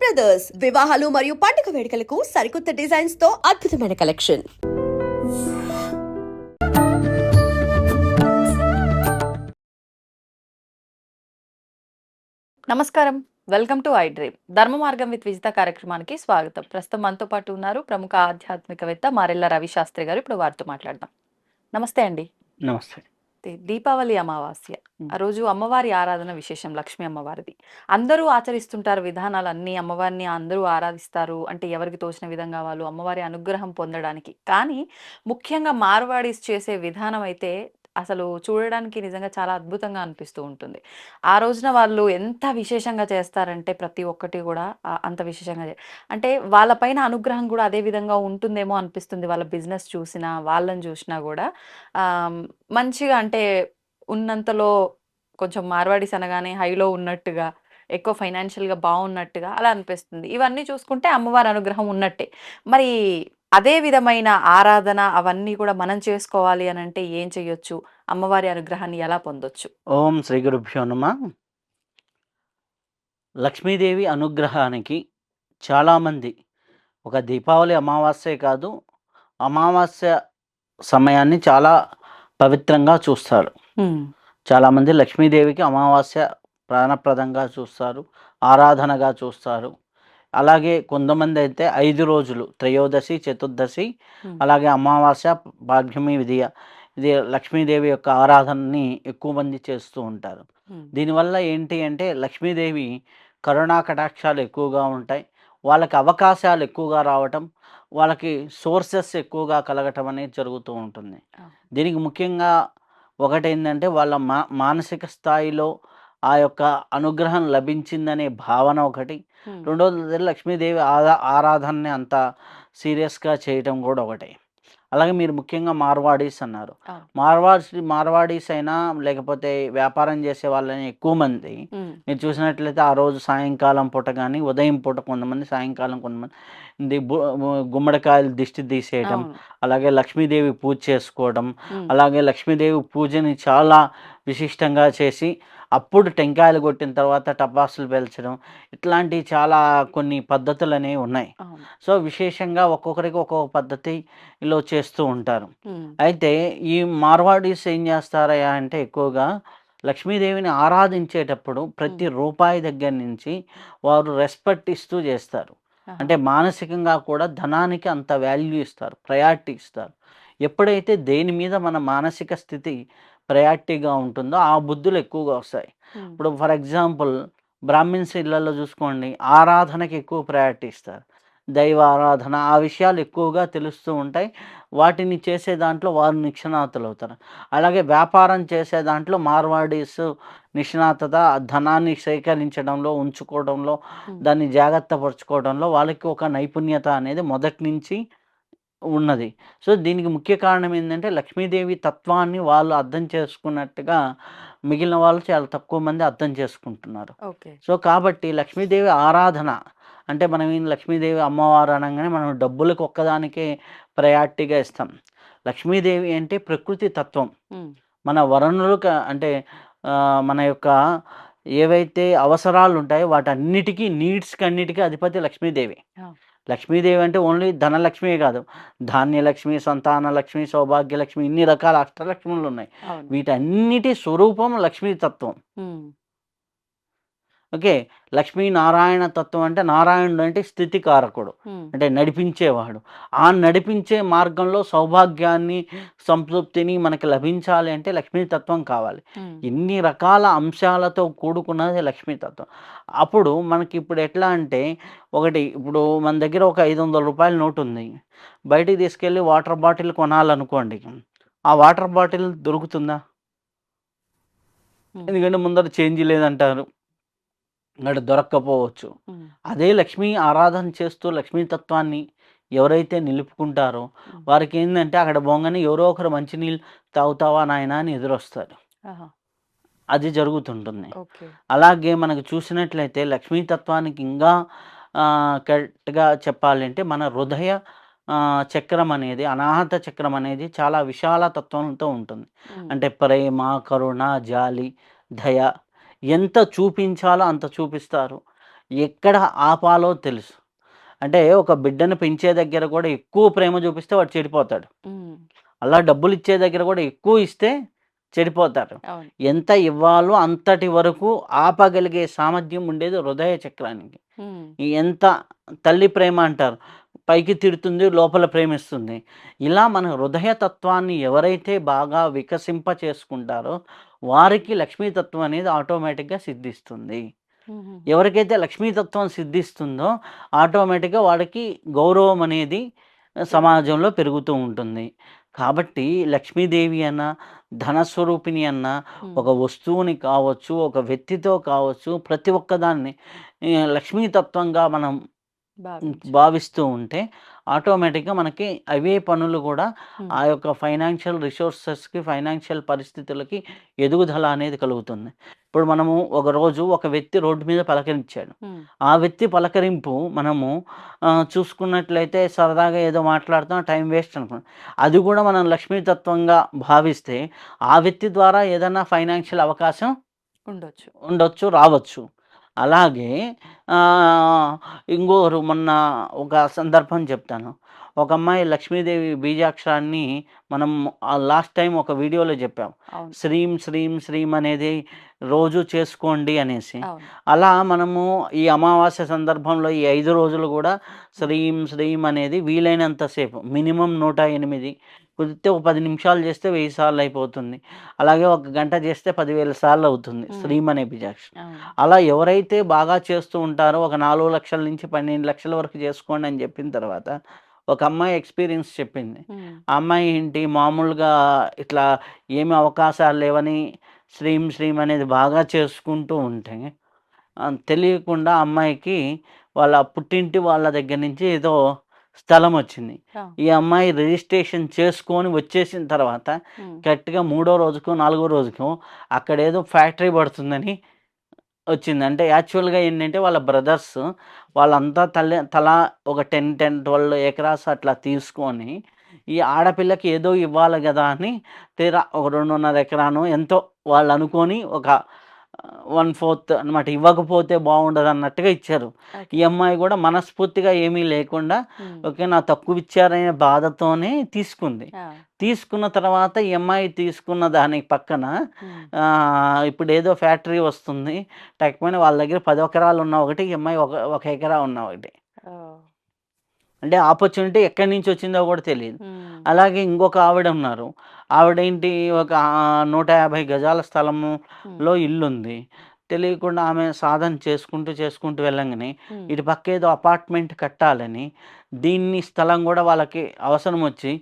Brothers వివాహాలు మరియు పండుగ వేడుకలకు సరికొత్త డిజైన్స్తో అద్భుతమైన కలెక్షన్ నమస్కారం. వెల్కమ్ టు ఐ డ్రీమ్ ధర్మ మార్గం విత్ విజిత కార్యక్రమానికి స్వాగతం. ప్రస్తుతం మనతో పాటు ఉన్నారు ప్రముఖ ఆధ్యాత్మికవేత్త మారెల్ల రవి శాస్త్రి గారు. ఇప్పుడు వారితో మాట్లాడదాం. నమస్తే అండి. నమస్తే. దీపావళి అమావాస్య. ఆ రోజు అమ్మవారి ఆరాధన విశేషం లక్ష్మీ అమ్మవారిది. అందరూ ఆచరిస్తుంటారు విధానాలు అన్ని అమ్మవారిని అందరూ ఆరాధిస్తారు అంటే ఎవరికి తోచిన విధంగా వాళ్ళు అమ్మవారి అనుగ్రహం పొందడానికి. కానీ ముఖ్యంగా మార్వాడీస్ చేసే విధానం అయితే అసలు చూడడానికి నిజంగా చాలా అద్భుతంగా అనిపిస్తూ ఉంటుంది. ఆ రోజున వాళ్ళు ఎంత విశేషంగా చేస్తారంటే ప్రతి ఒక్కటి కూడా అంత విశేషంగా చే- అంటే వాళ్ళపైన అనుగ్రహం కూడా అదే విధంగా ఉంటుందేమో అనిపిస్తుంది. వాళ్ళ బిజినెస్ చూసినా వాళ్ళని చూసినా కూడా. మంచిగా అంటే ఉన్నంతలో కొంచెం మార్వాడీస్ అనగానే హైలో ఉన్నట్టుగా ఎక్కువ ఫైనాన్షియల్గా బాగున్నట్టుగా అలా అనిపిస్తుంది. ఇవన్నీ చూసుకుంటే అమ్మవారి అనుగ్రహం ఉన్నట్టే. మరి అదే విధమైన ఆరాధన అవన్నీ కూడా మనం చేసుకోవాలి అని అంటే ఏం చెయ్యొచ్చు అమ్మవారి అనుగ్రహాన్ని ఎలా పొందొచ్చు? ఓం శ్రీ గురుభ్యో నమ. లక్ష్మీదేవి అనుగ్రహానికి చాలామంది ఒక దీపావళి అమావాస్యే కాదు అమావాస్య సమయాన్ని చాలా పవిత్రంగా చూస్తారు. చాలామంది లక్ష్మీదేవికి అమావాస్య ప్రాణప్రదంగా చూస్తారు ఆరాధనగా చూస్తారు. అలాగే కొంతమంది అయితే ఐదు రోజులు త్రయోదశి చతుర్దశి. అలాగే అమావాస్య భాగ్యమి విధియ. ఇది లక్ష్మీదేవి యొక్క ఆరాధనని ఎక్కువ మంది చేస్తూ ఉంటారు. దీనివల్ల ఏంటి అంటే లక్ష్మీదేవి కరుణా కటాక్షాలు ఎక్కువగా ఉంటాయి. వాళ్ళకి అవకాశాలు ఎక్కువగా రావటం వాళ్ళకి సోర్సెస్ ఎక్కువగా కలగటం అనేది జరుగుతూ ఉంటుంది. దీనికి ముఖ్యంగా ఒకటి ఏంటంటే వాళ్ళ మా మానసిక స్థాయిలో ఆ యొక్క అనుగ్రహం లభించిందనే భావన ఒకటి. రెండోది లక్ష్మీదేవి ఆరా ఆరాధనని అంత సీరియస్గా చేయటం కూడా ఒకటి. అలాగే మీరు ముఖ్యంగా మార్వాడీస్ అన్నారు. మార్వాడీస్ మార్వాడీస్ అయినా లేకపోతే వ్యాపారం చేసే వాళ్ళని ఎక్కువ మంది మీరు చూసినట్లయితే ఆ రోజు సాయంకాలం పూట కానీ ఉదయం పూట కొంతమంది సాయంకాలం కొంతమంది గుమ్మడికాయలు దిష్టి తీసేయటం అలాగే లక్ష్మీదేవి పూజ చేసుకోవడం అలాగే లక్ష్మీదేవి పూజని చాలా విశిష్టంగా చేసి అప్పుడు టెంకాయలు కొట్టిన తర్వాత టపాసులు పేల్చడం ఇట్లాంటి చాలా కొన్ని పద్ధతులు అనేవి ఉన్నాయి సో విశేషంగా ఒక్కొక్కరికి ఒక్కొక్క పద్ధతిలో చేస్తూ ఉంటారు. అయితే ఈ మార్వాడీస్ ఏం చేస్తారయ్యా అంటే ఎక్కువగా లక్ష్మీదేవిని ఆరాధించేటప్పుడు ప్రతి రూపాయి దగ్గర నుంచి వారు రెస్పెక్ట్ ఇస్తూ చేస్తారు. అంటే మానసికంగా కూడా ధనానికి అంత వాల్యూ ఇస్తారు ప్రయారిటీ ఇస్తారు. ఎప్పుడైతే దేని మీద మన మానసిక స్థితి ప్రయారిటీగా ఉంటుందో ఆ బుద్ధులు ఎక్కువగా వస్తాయి. ఇప్పుడు ఫర్ ఎగ్జాంపుల్ బ్రాహ్మిన్స్ ఇళ్ళలో చూసుకోండి ఆరాధనకి ఎక్కువ ప్రయారిటీ ఇస్తారు. దైవ ఆరాధన ఆ విషయాలు ఎక్కువగా తెలుస్తూ ఉంటాయి. వాటిని చేసే దాంట్లో వారు నిష్ణాతులు అవుతారు. అలాగే వ్యాపారం చేసే దాంట్లో మార్వాడీస్ నిష్ణాతత ధనాన్ని సేకరించడంలో ఉంచుకోవడంలో దాన్ని జాగ్రత్త పరుచుకోవడంలో వాళ్ళకి ఒక నైపుణ్యత అనేది మొదటి నుంచి ఉన్నది. సో దీనికి ముఖ్య కారణం ఏంటంటే లక్ష్మీదేవి తత్వాన్ని వాళ్ళు అర్థం చేసుకున్నట్టుగా మిగిలిన వాళ్ళు చాలా తక్కువ మంది అర్థం చేసుకుంటున్నారు. ఓకే. సో కాబట్టి లక్ష్మీదేవి ఆరాధన అంటే మనం ఏం లక్ష్మీదేవి అమ్మవారు అనగానే మనం డబ్బులకు ఒక్కదానికే ప్రయారిటీగా ఇస్తాం. లక్ష్మీదేవి అంటే ప్రకృతి తత్వం. మన వరణులు క- అంటే మన యొక్క ఏవైతే అవసరాలు ఉంటాయో వాటన్నిటికీ నీడ్స్కి అన్నిటికీ అధిపతి లక్ష్మీదేవి. లక్ష్మీదేవి అంటే ఓన్లీ ధనలక్ష్మి కాదు. ధాన్యలక్ష్మి సంతాన లక్ష్మి సౌభాగ్యలక్ష్మి ఇన్ని రకాల అష్టలక్ష్ములు ఉన్నాయి. వీటన్నిటి స్వరూపం లక్ష్మీ తత్వం ఓకే. లక్ష్మీ నారాయణ తత్వం అంటే నారాయణుడు అంటే స్థితికారకుడు. అంటే నడిపించేవాడు. ఆ నడిపించే మార్గంలో సౌభాగ్యాన్ని సంతృప్తిని మనకి లభించాలి అంటే లక్ష్మీతత్వం కావాలి. ఇన్ని రకాల అంశాలతో కూడుకున్నది లక్ష్మీతత్వం అప్పుడు మనకి ఇప్పుడు ఎట్లా అంటే ఒకటి ఇప్పుడు మన దగ్గర ఒక ఐదు వందల రూపాయల నోటు ఉంది బయటికి తీసుకెళ్ళి వాటర్ బాటిల్ కొనాలనుకోండి. ఆ వాటర్ బాటిల్ దొరుకుతుందా? ఎందుకంటే ముందర చేంజ్ లేదంటారు. అక్కడ దొరక్కపోవచ్చు. అదే లక్ష్మీ ఆరాధన చేస్తూ లక్ష్మీతత్వాన్ని ఎవరైతే నిలుపుకుంటారో వారికి ఏంటంటే అక్కడ బొంగని ఎవరో ఒకరు మంచినీళ్ళు తాగుతావా నాయనా అని ఎదురొస్తారు. అది జరుగుతుంటుంది. అలాగే మనకు చూసినట్లయితే లక్ష్మీతత్వానికి ఇంకా ఆ, కరెక్ట్గా చెప్పాలంటే మన హృదయ చక్రం అనేది అనాహత చక్రం అనేది చాలా విశాల తత్వంతో ఉంటుంది. అంటే ప్రేమ కరుణ జాలి దయ ఎంత చూపించాలో అంత చూపిస్తారు. ఎక్కడ ఆపాలో తెలుసు. అంటే ఒక బిడ్డను పెంచే దగ్గర కూడా ఎక్కువ ప్రేమ చూపిస్తే వాడు చెడిపోతాడు. అలా డబ్బులు ఇచ్చే దగ్గర కూడా ఎక్కువ ఇస్తే చెడిపోతారు. ఎంత ఇవ్వాలో అంతటి వరకు ఆపగలిగే సామర్థ్యం ఉండేది హృదయ చక్రానికి. ఎంత తల్లి ప్రేమ అంటారు పైకి తిడుతుంది లోపల ప్రేమిస్తుంది. ఇలా మన హృదయ తత్వాన్ని ఎవరైతే బాగా వికసింప చేసుకుంటారో వారికి లక్ష్మీతత్వం అనేది ఆటోమేటిక్గా సిద్ధిస్తుంది. ఎవరికైతే లక్ష్మీతత్వం సిద్ధిస్తుందో ఆటోమేటిక్గా వాడికి గౌరవం అనేది సమాజంలో పెరుగుతూ ఉంటుంది. కాబట్టి లక్ష్మీదేవి అన్న ధనస్వరూపిణి అన్న ఒక వస్తువుని కావచ్చు ఒక వ్యక్తితో కావచ్చు ప్రతి ఒక్కదాన్ని లక్ష్మీతత్వంగా మనం. భావిస్తూ ఉంటే ఆటోమేటిక్గా మనకి అవే పనులు కూడా ఆ యొక్క ఫైనాన్షియల్ రిసోర్సెస్కి ఫైనాన్షియల్ పరిస్థితులకి ఎదుగుదల అనేది కలుగుతుంది. ఇప్పుడు మనము ఒక రోజు ఒక వ్యక్తి రోడ్డు మీద పలకరించాడు. ఆ వ్యక్తి పలకరింపు మనము చూసుకున్నట్లయితే సరదాగా ఏదో మాట్లాడుతాం టైం వేస్ట్ అనుకున్నాం. అది కూడా మనం లక్ష్మీతత్వంగా భావిస్తే ఆ వ్యక్తి ద్వారా ఏదైనా ఫైనాన్షియల్ అవకాశం ఉండొచ్చు. ఉండొచ్చు రావచ్చు. అలాగే ఇంకోరు మొన్న ఒక సందర్భం చెప్తాను. ఒక అమ్మాయి లక్ష్మీదేవి బీజాక్షరాన్ని మనం లాస్ట్ టైం ఒక వీడియోలో చెప్పాం. శ్రీం శ్రీం శ్రీం అనేది రోజు చేసుకోండి అనేసి. అలా మనము ఈ అమావాస్య సందర్భంలో ఈ ఐదు రోజులు కూడా శ్రీం శ్రీం అనేది వీలైనంతసేపు మినిమం నూట ఎనిమిది కుదిరితే ఒక పది నిమిషాలు చేస్తే వెయ్యి సార్లు అయిపోతుంది. అలాగే ఒక గంట చేస్తే పదివేల సార్లు అవుతుంది మ్మ్. శ్రీం అనే బీజాక్ష అలా ఎవరైతే బాగా చేస్తూ ఉంటారో ఒక నాలుగు లక్షల నుంచి పన్నెండు లక్షల వరకు చేసుకోండి అని చెప్పిన తర్వాత ఒక అమ్మాయి ఎక్స్పీరియన్స్ చెప్పింది. ఆ అమ్మాయి ఏంటి? మామూలుగా ఇట్లా ఏమి అవకాశాలు లేవని శ్రీం శ్రీం అనేది బాగా చేసుకుంటూ ఉంటే తెలియకుండా అమ్మాయికి వాళ్ళ పుట్టింటి వాళ్ళ దగ్గర నుంచి ఏదో స్థలం వచ్చింది. ఈ అమ్మాయి రిజిస్ట్రేషన్ చేసుకొని వచ్చేసిన తర్వాత కరెక్ట్గా మూడో రోజుకు నాలుగో రోజుకు అక్కడ ఏదో ఫ్యాక్టరీ పడుతుందని వచ్చింది. అంటే యాక్చువల్గా ఏంటంటే వాళ్ళ బ్రదర్స్ వాళ్ళంతా తల్లి తలా ఒక టెన్ టెన్ ట్వెల్వ్ ఎకరాస్ అట్లా తీసుకొని ఈ ఆడపిల్లకి ఏదో ఇవ్వాలి కదా అని తీరా ఒక రెండున్నర ఎకరాను ఎంతో వాళ్ళు అనుకొని ఒక వన్ ఫోర్త్ అనమాట ఇవ్వకపోతే బాగుండదు అన్నట్టుగా ఇచ్చారు. ఈ అమ్మాయి కూడా మనస్ఫూర్తిగా ఏమీ లేకుండా ఓకే నా తక్కువ ఇచ్చారనే బాధతోనే తీసుకుంది. తీసుకున్న తర్వాత ఈ అమ్మాయి తీసుకున్న దానికి పక్కన ఇప్పుడు ఏదో ఫ్యాక్టరీ వస్తుంది లేకపోయినా వాళ్ళ దగ్గర పది ఎకరాలు ఉన్న ఒకటి ఈ అమ్మాయి ఒక ఒక ఎకరా ఉన్న ఒకటి. అంటే ఆపర్చునిటీ ఎక్కడి నుంచి వచ్చిందో కూడా తెలియదు. అలాగే ఇంకొక ఆవిడ ఉన్నారు. ఆవిడేంటి? ఒక నూట యాభై గజాల స్థలములో ఇల్లు ఉంది తెలియకుండా ఆమె సాధన చేసుకుంటూ చేసుకుంటూ వెళ్ళంగానే ఇటు పక్క ఏదో అపార్ట్మెంట్ కట్టాలని దీన్ని స్థలం కూడా వాళ్ళకి అవసరం వచ్చి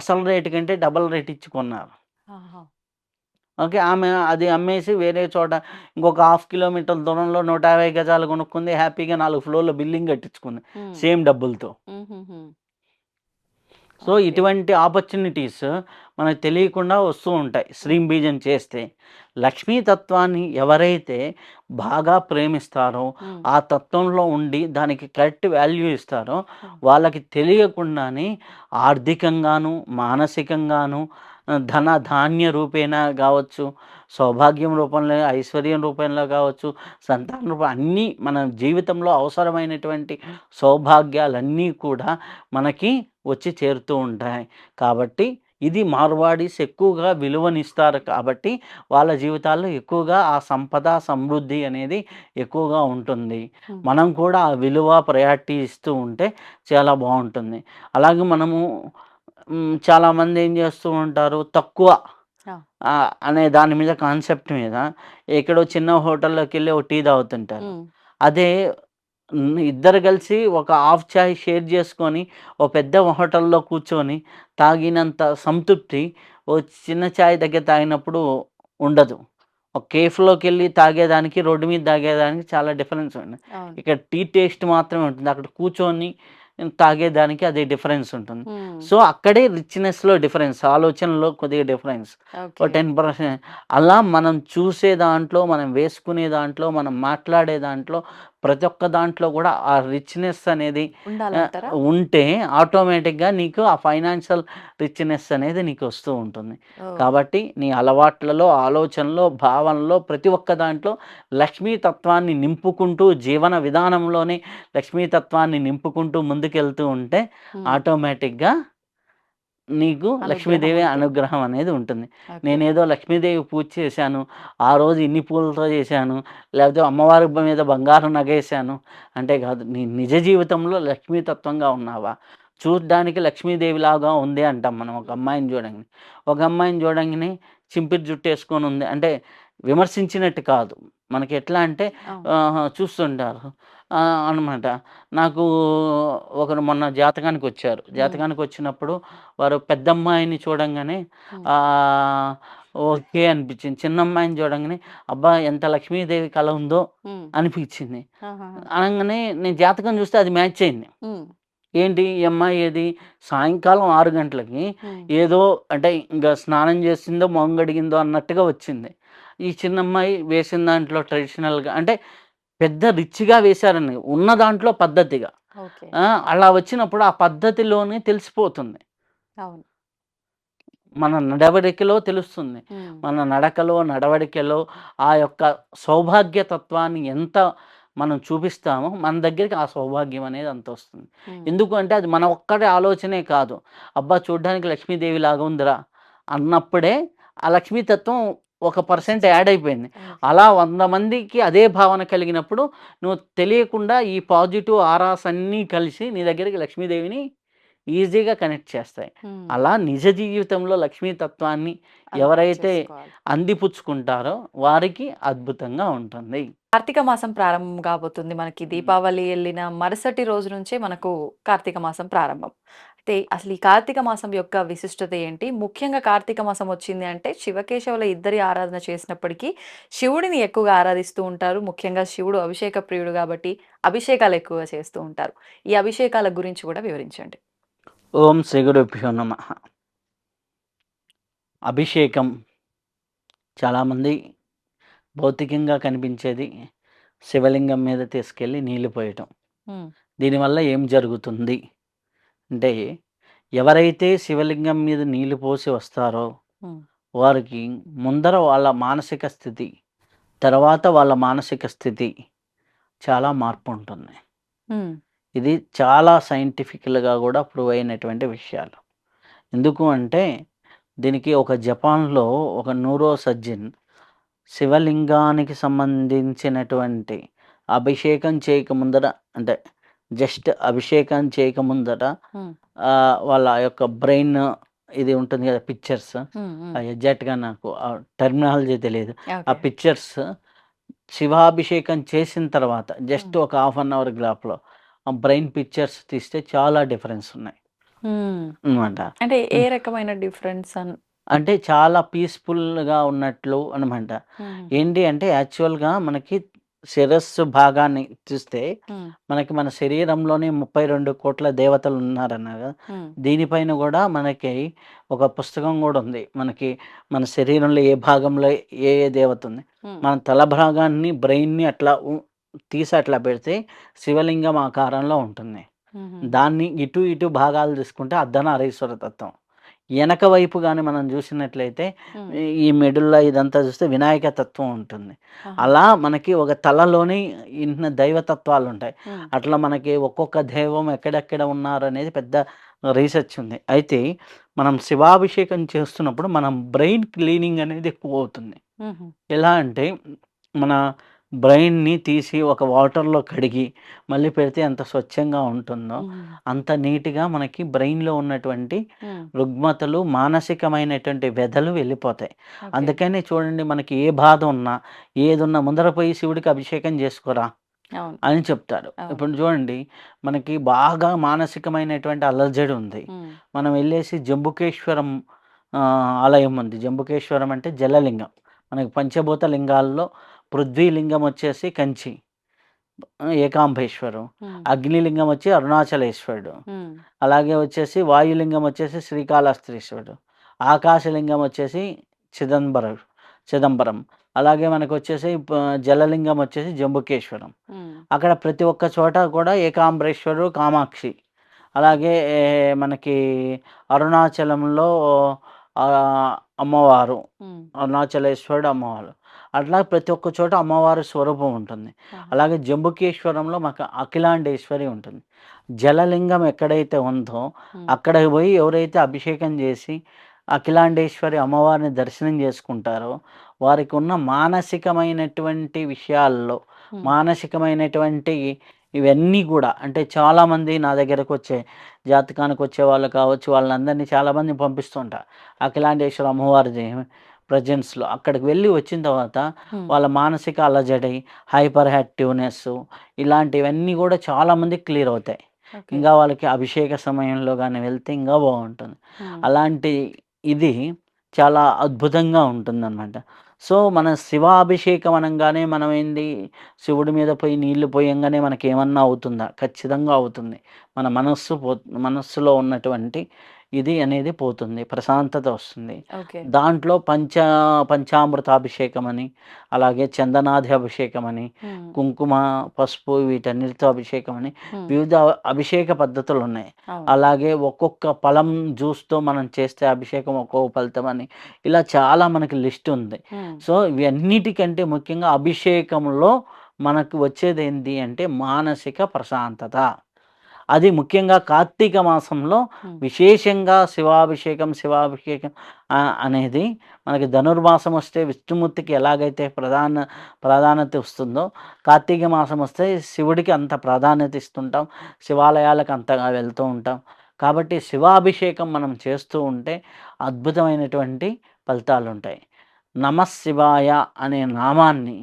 అసలు రేటు కంటే డబల్ రేట్ ఇచ్చి కొన్నారు. ఓకే ఆమె అది అమ్మేసి వేరే చోట ఇంకొక హాఫ్ కిలోమీటర్ దూరంలో నూట యాభై గజాలు కొనుక్కుంది హ్యాపీగా నాలుగు ఫ్లోర్లో బిల్డింగ్ కట్టించుకుంది సేమ్ డబ్బులతో. సో. ఇటువంటి ఆపర్చునిటీస్ మనకు తెలియకుండా వస్తూ ఉంటాయి శ్రీం బీజం చేస్తే. లక్ష్మీ తత్వాన్ని ఎవరైతే బాగా ప్రేమిస్తారో ఆ తత్వంలో ఉండి దానికి కరెక్ట్ వాల్యూ ఇస్తారో వాళ్ళకి తెలియకుండానే ఆర్థికంగాను మానసికంగాను ధన ధాన్య రూపేణ కావచ్చు సౌభాగ్యం రూపంలో ఐశ్వర్యం రూపంలో కావచ్చు సంతాన రూపం అన్నీ మన జీవితంలో అవసరమైనటువంటి సౌభాగ్యాలన్నీ కూడా మనకి వచ్చి చేరుతూ ఉంటాయి. కాబట్టి ఇది మార్వాడీస్ ఎక్కువగా విలువనిస్తారు. కాబట్టి వాళ్ళ జీవితాల్లో ఎక్కువగా ఆ సంపద సమృద్ధి అనేది ఎక్కువగా ఉంటుంది. మనం కూడా ఆ విలువ ప్రయారిటీ ఇస్తూ ఉంటే చాలా బాగుంటుంది. అలాగే మనము చాలామంది ఏం చేస్తూ ఉంటారు? తక్కువ అనే దాని మీద కాన్సెప్ట్ మీద ఎక్కడో చిన్న హోటల్లోకి వెళ్ళి ఒక టీ తాగుతుంటారు. అదే ఇద్దరు కలిసి ఒక హాఫ్ చాయ్ షేర్ చేసుకొని ఓ పెద్ద హోటల్లో కూర్చొని తాగినంత సంతృప్తి ఓ చిన్న చాయ్ దగ్గర తాగినప్పుడు ఉండదు. ఒక కేఫ్లోకి వెళ్ళి తాగేదానికి రోడ్డు మీద తాగేదానికి చాలా డిఫరెన్స్ ఉంది ఇక్కడ టీ టేస్ట్ మాత్రమే ఉంటుంది. అక్కడ కూర్చొని తాగేదానికి అదే డిఫరెన్స్ ఉంటుంది. సో అక్కడే రిచ్నెస్లో డిఫరెన్స్ ఆలోచనలో కొద్దిగా డిఫరెన్స్. Ten percent. అలా మనం చూసే దాంట్లో మనం వేసుకునే దాంట్లో మనం మాట్లాడే దాంట్లో ప్రతి ఒక్క దాంట్లో కూడా ఆ రిచ్‌నెస్ అనేది? ఉంటే ఆటోమేటిక్‌గా నీకు ఆ ఫైనాన్షియల్ రిచ్‌నెస్ అనేది నీకు వస్తూ ఉంటుంది. కాబట్టి నీ అలవాట్లలో, ఆలోచనలో, భావనలో ప్రతి ఒక్క దాంట్లో లక్ష్మీ తత్వాన్ని నింపుకుంటూ జీవన విధానంలోనే లక్ష్మీ తత్వాన్ని నింపుకుంటూ ముందుకెళ్తూ ఉంటే. ఆటోమేటిక్‌గా నీకు లక్ష్మీదేవి. అనుగ్రహం అనేది ఉంటుంది. నేనేదో లక్ష్మీదేవి పూజ చేశాను. ఆ రోజు ఇన్ని పూలతో చేశాను. లేకపోతే అమ్మవారి మీద బంగారం నగేశాను అంటే కాదు. నీ నిజ జీవితంలో లక్ష్మీ తత్వంగా ఉన్నావా? చూడ్డానికి లక్ష్మీదేవిలాగా ఉంది అంటాం మనం ఒక అమ్మాయిని చూడంగానే. ఒక అమ్మాయిని చూడంగానే చింపిరి జుట్టేసుకొని ఉంది. అంటే విమర్శించినట్టు కాదు. మనకి ఎట్లా అంటే చూస్తుంటారు. అనమాట. నాకు ఒకరు మొన్న జాతకానికి వచ్చారు. జాతకానికి వచ్చినప్పుడు వారు పెద్దమ్మాయిని చూడంగానే హ్మ్. ఆహ్, ఓకే అనిపించింది. చిన్న అమ్మాయిని చూడంగానే అబ్బా! ఎంత లక్ష్మీదేవి కళ ఉందో. అనిపించింది. అనంగానే నేను జాతకం చూస్తే అది మ్యాచ్ అయింది. ఏంటి ఈ అమ్మాయి ఏది సాయంకాలం 6 గంటలకి. ఏదో అంటే ఇంక స్నానం చేసిందో, మొహం కడిగిందో అన్నట్టుగా వచ్చింది. ఈ చిన్న అమ్మాయి వేసిన దాంట్లో ట్రెడిషనల్‌గా అంటే పెద్ద రిచ్‌గా వేశారని ఉన్న దాంట్లో పద్ధతిగా. అలా వచ్చినప్పుడు ఆ పద్ధతిలోనే తెలిసిపోతుంది. మన నడవడికలో తెలుస్తుంది. మన నడకలో, నడవడికలో ఆ యొక్క సౌభాగ్య తత్వాన్ని ఎంత మనం చూపిస్తామో మన దగ్గరికి ఆ సౌభాగ్యం అనేది అంత వస్తుంది. హ్మ్. ఎందుకు అంటే అది మన ఒక్కడి ఆలోచనే కాదు. అబ్బా! చూడ్డానికి లక్ష్మీదేవిలాగా ఉందిరా అన్నప్పుడే ఆ లక్ష్మీ తత్వం ఒక పర్సెంట్ యాడ్ అయిపోయింది. అలా 100 మందికి అదే భావన కలిగినప్పుడు నువ్వు తెలియకుండా ఈ పాజిటివ్ ఆరాస్ అన్నీ కలిసి నీ దగ్గరికి లక్ష్మీదేవిని ఈజీగా కనెక్ట్ చేస్తాయి. అలా నిజ జీవితంలో లక్ష్మీ తత్వాన్ని ఎవరైతే. అందిపుచ్చుకుంటారో వారికి అద్భుతంగా ఉంటుంది. కార్తీక మాసం ప్రారంభం కాబోతుంది. మనకి. దీపావళి ఎళ్ళిన మరుసటి రోజు నుంచే మనకు కార్తీక మాసం ప్రారంభం. అయితే అసలు ఈ కార్తీక మాసం యొక్క విశిష్టత ఏంటి? ముఖ్యంగా కార్తీక మాసం వచ్చింది అంటే శివకేశవుల ఇద్దరి ఆరాధన చేసినప్పటికీ శివుడిని ఎక్కువగా ఆరాధిస్తూ ఉంటారు. ముఖ్యంగా శివుడు అభిషేక ప్రియుడు కాబట్టి అభిషేకాలు ఎక్కువగా చేస్తూ ఉంటారు. ఈ అభిషేకాల గురించి కూడా వివరించండి. ఓం శ్రీ గురుభ్యో నమః. అభిషేకం చాలామంది భౌతికంగా కనిపించేది శివలింగం మీద తీసుకెళ్ళి నీళ్ళు పోయటం. దీనివల్ల ఏం జరుగుతుంది? అంటే ఎవరైతే శివలింగం మీద నీళ్ళు పోసి వస్తారో. వారికి ముందర వాళ్ళ మానసిక స్థితి, తర్వాత వాళ్ళ మానసిక స్థితి చాలా మార్పు ఉంటుంది. ఇది చాలా సైంటిఫికల్‌గా కూడా ప్రూవ్ అయినటువంటి విషయాలు. ఎందుకు అంటే దీనికి ఒక జపాన్‌లో ఒక న్యూరో సర్జన్ శివలింగానికి సంబంధించినటువంటి అభిషేకం చేయక ముందర అంటే జస్ట్ అభిషేకం చేయక. ఆహ్, వాళ్ళ యొక్క బ్రెయిన్ ఇది ఉంటుంది కదా! పిక్చర్స్ ఎగ్జాక్ట్‌గా నాకు ఆ టెర్మినాలజీ తెలీదు. ఆ. పిక్చర్స్ శివాభిషేకం చేసిన తర్వాత జస్ట్. ఒక హాఫ్ అన్ అవర్ గ్యాప్‌లో ఆ బ్రెయిన్ పిక్చర్స్ తీస్తే చాలా డిఫరెన్స్ ఉన్నాయి. అనమాట. అంటే ఏ. రకమైన డిఫరెన్స్ అంటే చాలా పీస్‌ఫుల్‌గా ఉన్నట్లు అనమాట. ఏంటి అంటే యాక్చువల్‌గా మనకి శిరస్సు భాగాన్ని చూస్తే. మనకి మన శరీరంలోనే 32,00,00,000 దేవతలు ఉన్నారన్నారు కదా! హ్మ్. దీనిపైన కూడా మనకి ఒక పుస్తకం కూడా ఉంది. మనకి మన శరీరంలో ఏ భాగంలో ఏ ఏ దేవత ఉంది. మన తల భాగాన్ని బ్రెయిన్‌ని అట్లా తీసి అట్లా పెడితే శివలింగం ఆకారంలో ఉంటుంది. దాన్ని ఇటు ఇటు భాగాలు తీసుకుంటే అర్ధనారీశ్వర తత్వం. ఎనక వైపు గాని మనం చూసినట్లయితే. ఈ మెడుల్లా ఇదంతా చూస్తే వినాయక తత్వం ఉంటుంది. అలా మనకి ఒక తలలోని ఇన్ని దైవతత్వాలుంటాయి. హ్మ్. అట్లా మనకి ఒక్కొక్క దైవం ఎక్కడెక్కడ ఉన్నారనేది పెద్ద రీసెర్చ్ ఉంది. అయితే మనం శివాభిషేకం చేస్తున్నప్పుడు మనం బ్రెయిన్ క్లీనింగ్ అనేది ఎక్కువవుతుంది. హుహు. ఎలా అంటే మన బ్రెయిన్‌ని తీసి ఒక వాటర్‌లో కడిగి మళ్ళీ పెడితే ఎంత స్వచ్ఛంగా ఉంటుందో. అంత నీట్‌గా మనకి బ్రెయిన్‌లో ఉన్నటువంటి. రుగ్మతలు, మానసికమైనటువంటి వ్యధలు వెళ్ళిపోతాయి. అందుకని చూడండి మనకి ఏ బాధ ఉన్నా, ఏదున్నా ముందర పోయి శివుడికి అభిషేకం చేసుకోరా. అని చెప్తారు. ఇప్పుడు చూడండి మనకి బాగా మానసికమైనటువంటి అలర్జడి ఉంది. మనం వెళ్ళేసి జంబుకేశ్వరం ఆలయం ఉంది. జంబుకేశ్వరం అంటే జలలింగం. మనకి పంచభూత లింగాల్లో పృథ్వీలింగం వచ్చేసి కంచి. ఏకాంబేశ్వరం. అగ్నిలింగం వచ్చి అరుణాచలేశ్వరుడు. అలాగే వచ్చేసి వాయులింగం వచ్చేసి శ్రీకాళహస్తీశ్వరుడు. ఆకాశలింగం వచ్చేసి చిదంబరం చిదంబరం. అలాగే మనకు వచ్చేసి జలలింగం వచ్చేసి జంబుకేశ్వరం అక్కడ ప్రతి ఒక్క చోట కూడా ఏకాంబరేశ్వరుడు కామాక్షి అలాగే మనకి అరుణాచలంలో అమ్మవారు అరుణాచలేశ్వరుడు అమ్మవారు అట్లా ప్రతి ఒక్క చోట అమ్మవారి స్వరూపం ఉంటుంది. అలాగే జంబుకేశ్వరంలో మాకు అఖిలాండేశ్వరి ఉంటుంది. జలలింగం ఎక్కడైతే ఉందో ఉమ్, అక్కడికి పోయి ఎవరైతే అభిషేకం చేసి అఖిలాండేశ్వరి అమ్మవారిని దర్శనం చేసుకుంటారో వారికి ఉన్న మానసికమైనటువంటి విషయాల్లో మానసికమైనటువంటి ఇవన్నీ కూడా అంటే చాలామంది నా దగ్గరకు వచ్చే జాతకానికి వచ్చే వాళ్ళు కావచ్చు వాళ్ళందరినీ చాలామంది పంపిస్తుంటా అఖిలాండేశ్వర అమ్మవారి ప్రజెన్స్లో అక్కడికి వెళ్ళి వచ్చిన తర్వాత వాళ్ళ మానసిక అలజడి హైపర్ యాక్టివ్నెస్ ఇలాంటివన్నీ కూడా చాలామంది క్లియర్ అవుతాయి. ఇంకా వాళ్ళకి అభిషేక సమయంలో కానీ వెళ్తే ఇంకా బాగుంటుంది. అలాంటి ఇది చాలా అద్భుతంగా ఉంటుందన్నమాట. సో మన శివాభిషేకం అనగానే మనం ఏంది? శివుడి మీద పోయి నీళ్ళు పోయంగానే మనకి ఏమన్నా అవుతుందా? ఖచ్చితంగా అవుతుంది. మన మనస్సు పో మనస్సులో ఉన్నటువంటి ఇది అనేది పోతుంది ప్రశాంతత వస్తుంది. దాంట్లో పంచ పంచామృతాభిషేకం అని అలాగే చందనాది అభిషేకం అని కుంకుమ పసుపు వీటన్నిటితో అభిషేకం అని వివిధ అభిషేక పద్ధతులు ఉన్నాయి. అలాగే ఒక్కొక్క ఫలం జ్యూస్తో మనం చేస్తే అభిషేకం ఒక్కొక్క ఫలితం అని ఇలా చాలా మనకి లిస్ట్ ఉంది. సో ఇవన్నిటికంటే ముఖ్యంగా అభిషేకంలో మనకు వచ్చేది ఏంటి అంటే మానసిక ప్రశాంతత. అది ముఖ్యంగా కార్తీక మాసంలో విశేషంగా శివాభిషేకం శివాభిషేకం అనేది మనకి ధనుర్మాసం వస్తే విష్ణుమూర్తికి ఎలాగైతే ప్రధాన ప్రాధాన్యత వస్తుందో కార్తీక మాసం వస్తే శివుడికి అంత ప్రాధాన్యత ఇస్తుంటాం శివాలయాలకు అంతగా వెళ్తూ ఉంటాం. కాబట్టి శివాభిషేకం మనం చేస్తూ ఉంటే అద్భుతమైనటువంటి ఫలితాలు ఉంటాయి నమశివాయ అనే నామాన్ని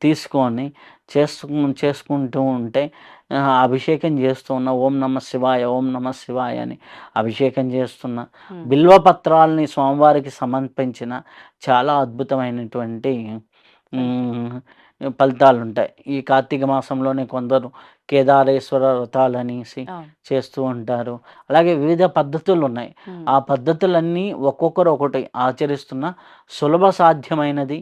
తీసుకొని చేసుకు చేసుకుంటూ ఉంటే అభిషేకం చేస్తున్న ఓం నమ శివాయ ఓం నమ శివాయ అని అభిషేకం చేస్తున్న బిల్వపత్రాలని స్వామివారికి సమర్పించిన చాలా అద్భుతమైనటువంటి ఫలితాలు ఉంటాయి ఈ కార్తీక మాసంలోనే కొందరు కేదారేశ్వర వ్రతాలు అనేసి. చేస్తూ ఉంటారు. అలాగే వివిధ పద్ధతులు ఉన్నాయి ఆ పద్ధతులన్నీ ఒక్కొక్కరు ఒకటి ఆచరిస్తున్న సులభ సాధ్యమైనది.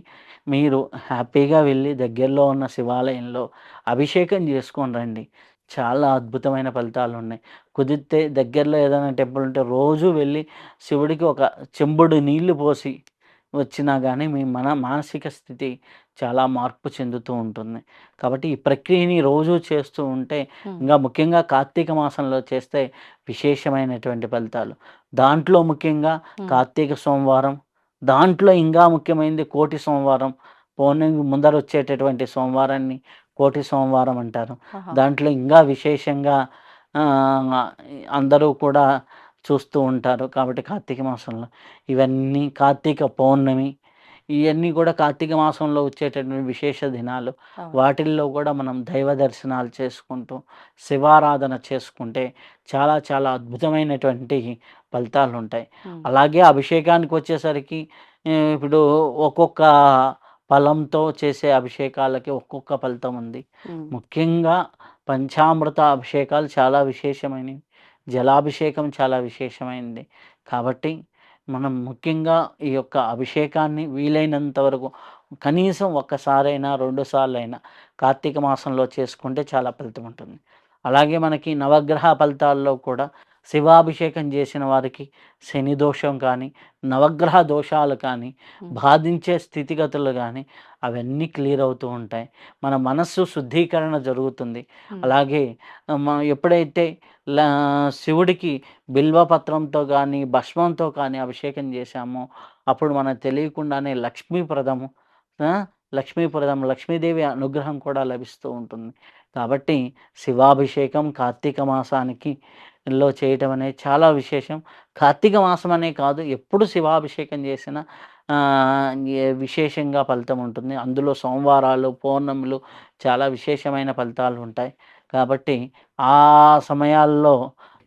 మీరు హ్యాపీగా వెళ్ళి దగ్గరలో ఉన్న శివాలయంలో అభిషేకం చేసుకొని రండి. చాలా అద్భుతమైన ఫలితాలు ఉన్నాయి కుదిరితే దగ్గరలో ఏదైనా టెంపుల్ ఉంటే రోజు వెళ్ళి శివుడికి ఒక చెంబుడు నీళ్ళు పోసి వచ్చినా కానీ మీ మన మానసిక స్థితి చాలా మార్పు చెందుతూ ఉంటుంది. కాబట్టి ఈ ప్రక్రియని రోజు చేస్తూ ఉంటే ఇంకా ముఖ్యంగా కార్తీక మాసంలో చేస్తే విశేషమైనటువంటి ఫలితాలు. దాంట్లో ముఖ్యంగా కార్తీక సోమవారం దాంట్లో ఇంకా ముఖ్యమైనది కోటి సోమవారం పౌర్ణమి ముందర వచ్చేటటువంటి సోమవారాన్ని కోటి సోమవారం అంటారు. దాంట్లో ఇంకా విశేషంగా అందరూ కూడా చూస్తూ ఉంటారు. కాబట్టి కార్తీక మాసంలో ఇవన్నీ కార్తీక పౌర్ణమి ఇవన్నీ కూడా కార్తీక మాసంలో వచ్చేటటువంటి విశేష దినాలు. వాటిల్లో కూడా మనం దైవ దర్శనాలు చేసుకుంటూ శివారాధన చేసుకుంటే చాలా చాలా అద్భుతమైనటువంటి ఫలితాలు ఉంటాయి అలాగే అభిషేకానికి వచ్చేసరికి ఇప్పుడు ఒక్కొక్క ఫలంతో చేసే అభిషేకాలకి ఒక్కొక్క ఫలితం ఉంది. ముఖ్యంగా పంచామృత అభిషేకాలు చాలా విశేషమైనవి. జలాభిషేకం చాలా విశేషమైంది. కాబట్టి మనం ముఖ్యంగా ఈ యొక్క అభిషేకాన్ని వీలైనంత వరకు కనీసం ఒక్కసారైనా రెండు సార్లు అయినా కార్తీక మాసంలో చేసుకుంటే చాలా ఫలితం ఉంటుంది. అలాగే మనకి నవగ్రహ ఫలితాల్లో కూడా శివాభిషేకం చేసిన వారికి శని దోషం కానీ నవగ్రహ దోషాలు కానీ బాధించే స్థితిగతులు కానీ అవన్నీ క్లియర్ అవుతూ ఉంటాయి. మన మనస్సు శుద్ధీకరణ జరుగుతుంది. అలాగే మనం ఎప్పుడైతే శివుడికి బిల్వపత్రంతో కానీ భస్మంతో కానీ అభిషేకం చేశామో అప్పుడు మనకు తెలియకుండానే లక్ష్మీప్రదము లక్ష్మీప్రదం లక్ష్మీదేవి అనుగ్రహం కూడా లభిస్తూ ఉంటుంది. కాబట్టి శివాభిషేకం కార్తీక మాసానికి లో చేయటం అనేది చాలా విశేషం. కార్తీక మాసం అనే కాదు ఎప్పుడు శివాభిషేకం చేసినా విశేషంగా ఫలితం ఉంటుంది. అందులో సోమవారాలు పౌర్ణములు చాలా విశేషమైన ఫలితాలు ఉంటాయి. కాబట్టి ఆ సమయాల్లో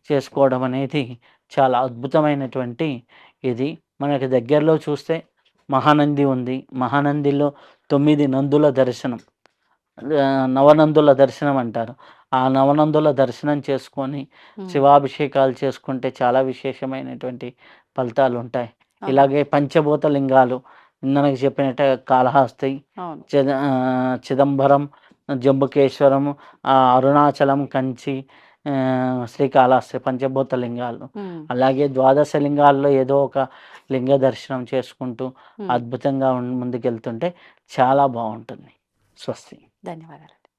చేసుకోవడం అనేది చాలా అద్భుతమైనటువంటి ఇది. మనకి దగ్గరలో చూస్తే మహానంది ఉంది. మహానందిలో తొమ్మిది నందుల దర్శనం. నవనందుల దర్శనం అంటారు. ఆ నవనందుల దర్శనం చేసుకొని శివాభిషేకాలు చేసుకుంటే చాలా విశేషమైనటువంటి ఫలితాలు ఉంటాయి. ఇలాగే పంచభూత లింగాలు ఇందాక చెప్పినట్టు కాళహస్తి చిద చిదంబరం జంబుకేశ్వరం అరుణాచలం కంచి శ్రీకాళహస్తి పంచభూత లింగాలు అలాగే ద్వాదశ లింగాల్లో ఏదో ఒక లింగ దర్శనం చేసుకుంటూ. అద్భుతంగా ముందుకెళ్తుంటే చాలా బాగుంటుంది. స్వస్తి. ధన్యవాదాలు.